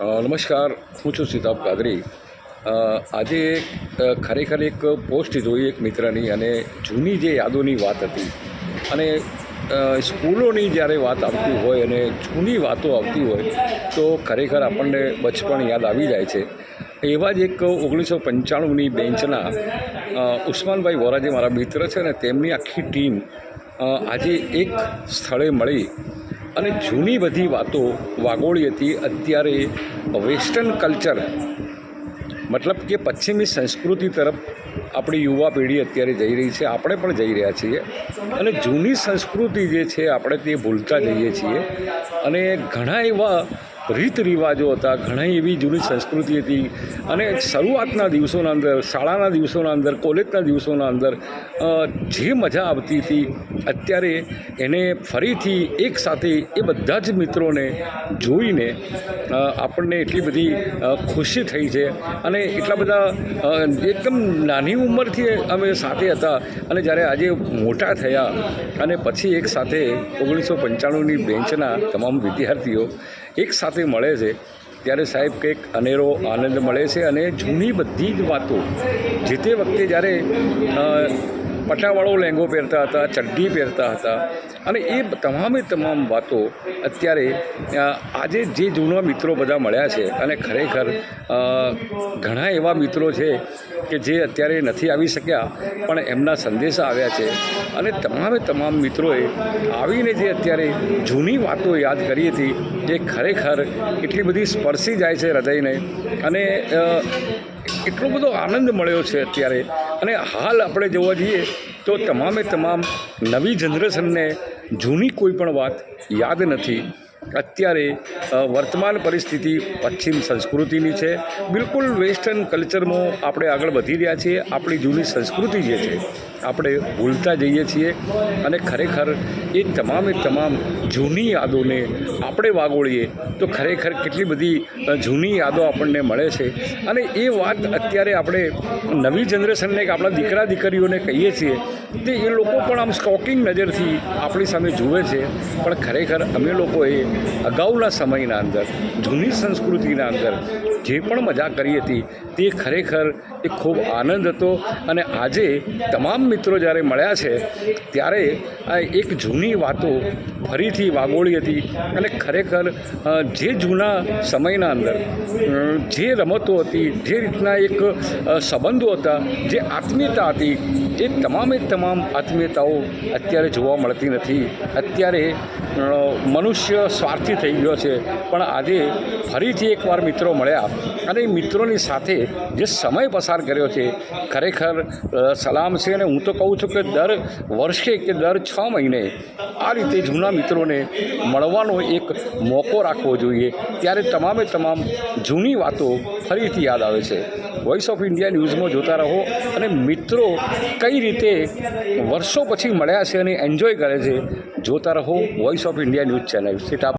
નમસ્કાર. હું છું સીતાભ કાદરી આજે ખરેખર એક પોસ્ટ જોઈ એક મિત્રની અને જૂની જે યાદોની વાત હતી અને સ્કૂલોની જ્યારે વાત આવતી હોય અને જૂની વાતો આવતી હોય તો ખરેખર આપણને બચપણ યાદ આવી જાય છે. એવા જ એક ઓગણીસો પંચાણુંની બેન્ચના ઉસ્માનભાઈ વોરા જે મારા મિત્ર છે ને તેમની આખી ટીમ આજે એક સ્થળે મળી અને જૂની બધી વાતો વાગોળી હતી અત્યારે વેસ્ટર્ન કલ્ચર, મતલબ કે પશ્ચિમી સંસ્કૃતિ તરફ આપણી યુવા પેઢી અત્યારે જઈ રહી છે, આપણે પણ જઈ રહ્યા છીએ. અને જૂની સંસ્કૃતિ જે છે, આપણે તે ભૂલતા જઈએ છીએ. અને ઘણા એવા રીત રિવાજો હતા ઘણી એવી જૂની સંસ્કૃતિ હતી. અને શરૂઆતના દિવસોના અંદર, શાળાના દિવસોના અંદર, કોલેજના દિવસોના અંદર જે મજા આવતી હતી, અત્યારે એને ફરીથી એક સાથે એ બધા જ મિત્રોને જોઈને આપણને એટલી બધી ખુશી થઈ છે. અને એટલા બધા એકદમ નાની ઉંમરથી અમે સાથે હતા. અને જ્યારે આજે મોટા થયા અને પછી એક સાથે ઓગણીસો પંચાણુંની બેન્ચના તમામ વિદ્યાર્થીઓ એક સાથે મળે છે, ત્યારે સાહેબ કંઈક અનેરો આનંદ મળે છે અને જૂની બધી જ વાતો જે તે વખતે જ્યારે પટાવાળો લહેંગો પહેરતા હતા, ચડ્ડી પહેરતા હતા. અને એ તમામે તમામ વાતો અત્યારે આજે જે જૂના મિત્રો બધા મળ્યા છે અને ખરેખર ઘણા એવા મિત્રો છે કે જે અત્યારે નથી આવી શક્યા, પણ એમના સંદેશા આવ્યા છે. અને તમામે તમામ મિત્રોએ આવીને જે અત્યારે જૂની વાતો યાદ કરી હતી, એ ખરેખર એટલી બધી સ્પર્શી જાય છે હૃદયને. અને એટલો બધો આનંદ મળ્યો છે અત્યારે. અને હાલ આપણે જોવા જઈએ તો તમામે તમામ નવી જનરેશનને જૂની કોઈ પણ વાત યાદ નથી. અત્યારે વર્તમાન પરિસ્થિતિ પશ્ચિમ સંસ્કૃતિની છે. બિલકુલ વેસ્ટર્ન કલ્ચરમાં આપણે આગળ વધી રહ્યા છીએ. આપણી જૂની સંસ્કૃતિ જે છે, આપણે ભૂલતા જઈએ છીએ અને ખરેખર એ તમામે તમામ જૂની યાદોને આપણે વાગોળીએ તો ખરેખર કેટલી બધી જૂની યાદો આપણને મળે છે. અને એ વાત અત્યારે આપણે નવી જનરેશનને કે આપણા દીકરા દીકરીઓને કહીએ છીએ તે એ લોકો પણ આમ સ્ટોકિંગ નજરથી આપણી સામે જુએ છે. પણ ખરેખર અમે લોકોએ અગાઉના સમયના અંદર, જૂની સંસ્કૃતિના અંદર જે પણ મજા કરી હતી, તે ખરેખર એ ખૂબ આનંદ હતો. અને આજે તમામ મિત્રો જ્યારે મળ્યા છે, ત્યારે આ એક જૂની વાતો ફરીથી વાગોળી હતી. અને ખરેખર જે જૂના સમયના અંદર જે રમતો હતી, જે રીતના એક સંબંધો હતા, જે આત્મીયતા હતી, એ તમામે તમામ આત્મીયતાઓ અત્યારે જોવા મળતી નથી. અત્યારે મનુષ્ય સ્વાર્થી થઈ ગયો છે. પણ આજે ફરીથી એકવાર મિત્રો મળ્યા અને એ મિત્રોની સાથે જે સમય પસાર કર્યો છે, ખરેખર સલામ છે અને હું તો કહું છું કે દર વર્ષે કે દર છ મહિને આ રીતે જૂના મિત્રોને મળવાનો એક મોકો રાખવો જોઈએ. ત્યારે તમામે તમામ જૂની વાતો ફરીથી યાદ આવે છે. વોઇસ ઓફ ઇન્ડિયા ન્યૂઝમાં જોતા રહો અને મિત્રો કઈ રીતે વર્ષો પછી મળ્યા છે અને એન્જોય કરે છે, જોતા રહો voice of India news channel. સીટા